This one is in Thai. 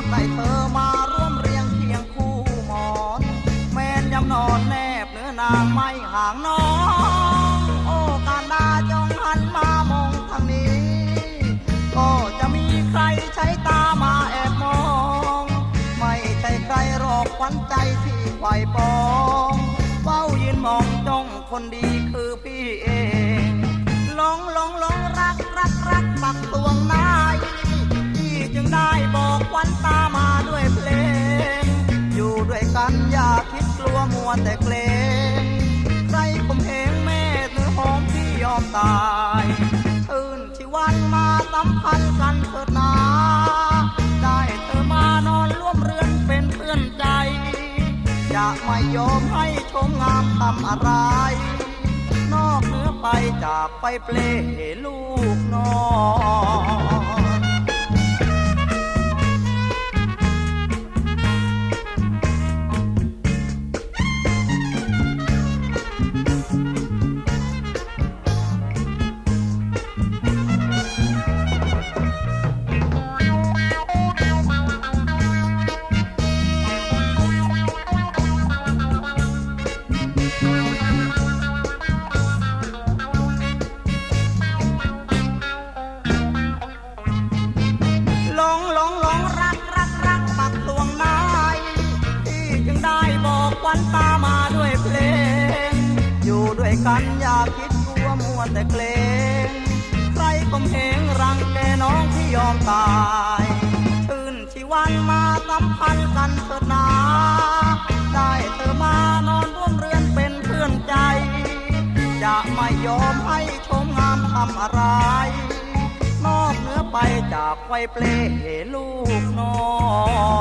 ากได้เธอมาร่วมเรียงเคียงคู่หมอน แม่นยำนอนแนบเนื้อนางไม่ห่างน้อง โอ้การดาจงหันมามองทางนี้ ก็จะมีใครใช้ตามาแอบมอง ไม่ใช่ใครรอกขวันใจที่ไขว่ปองเฝ้ายืนมองจ้องคนดีคือพี่เอ วแต่เกรงใครข่มเหงแม่หรือหอมพี่ยอมตายชื่นชีวันมาสัมพันธ์กันเถิดนา ได้เธอมานอนร่วมเรือนเป็นเพื่อนใจ จะไม่ยอมให้ชมงามทำอะไร นอกเหนือไปจากไปเปลลูกนอน วันตามาด้วยเพลง อยู่ด้วยกันอย่าคิดกลัวมัวแต่เกรงใครก็เหงรังแกน้องที่ยอมตายชื่นชีวันมาสัมพันธ์กันเถิดนาได้เธอมานอนร่วมเรือนเป็นเพื่อนใจ จะไม่ยอมให้ชมงามทำอะไร นอกเหนือไปจากไฟเปลลูกนอน